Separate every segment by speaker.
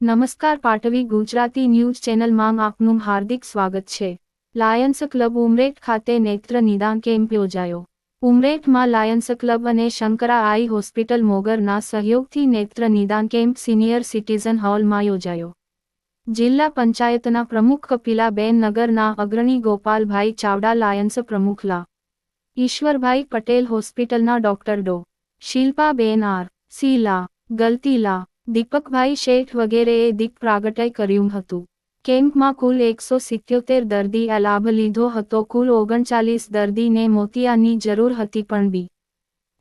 Speaker 1: નમસ્કાર પાટવી ગુજરાતી ન્યૂઝ ચેનલમાં આપનું હાર્દિક સ્વાગત છે. લાયન્સ ક્લબ ઉમરેઠ ખાતે નેત્ર નિદાન કેમ્પ યોજાયો. ઉમરેઠમાં લાયન્સ ક્લબ અને શંકરા આઈ હોસ્પિટલ મોગરના સહયોગથી નેત્ર નિદાન કેમ્પ સિનિયર સિટીઝન હોલમાં યોજાયો. જિલ્લા પંચાયતના પ્રમુખ કપિલાબેન નગરના અગ્રણી ગોપાલભાઈ ચાવડા લાયન્સ પ્રમુખલા ઈશ્વરભાઈ પટેલ હોસ્પિટલના ડોક્ટર ડો. શિલ્પાબેન આર. સીલા ગલતીલા દીપકભાઈ શેઠ વગેરેએ દીપ પ્રાગટય કર્યું હતું. કેમ્પમાં કુલ એકસો સિત્યોતેર દર્દીએ લાભ લીધો હતો. કુલ ઓગણચાલીસ દર્દીને મોતિયાની જરૂર હતી પણ બી.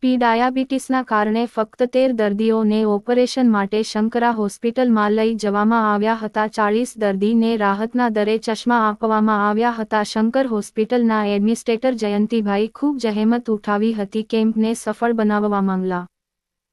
Speaker 1: પી ડાયાબિટીસના કારણે ફક્ત તેર દર્દીઓને ઓપરેશન માટે શંકરા હોસ્પિટલમાં લઈ જવામાં આવ્યા હતા. ચાળીસ દર્દીને રાહતના દરે ચશ્મા આપવામાં આવ્યા હતા. શંકર હોસ્પિટલના એડમિનિસ્ટ્રેટર જયંતિભાઈ ખૂબ જહેમત ઉઠાવી હતી. કેમ્પને સફળ બનાવવા માંગલા.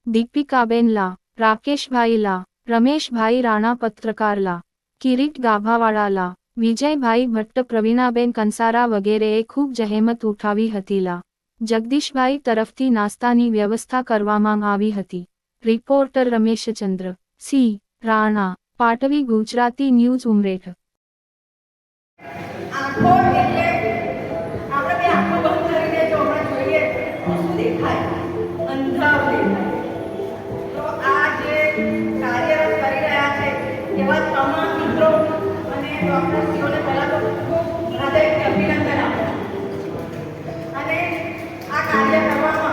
Speaker 1: દીપિકાબેન લા. રાકેશભાઈ લા રમેશભાઈ રાણા પત્રકાર લા કિરીટ ગાભાવાળા લા વિજયભાઈ ભટ્ટ પ્રવીણાબેન કંસારા વગેરેએ ખૂબ જહેમત ઉઠાવી હતી લા જગદીશભાઈ તરફથી નાસ્તાની વ્યવસ્થા કરવામાં આવી હતી reporter Rameshchandra C Rana Patvi Gujarati news Umreth
Speaker 2: અને ડૉક્ટરશ્રીઓને પહેલાં તો ખૂબ હૃદયથી અભિનંદન આપું અને આ કાર્ય કરવામાં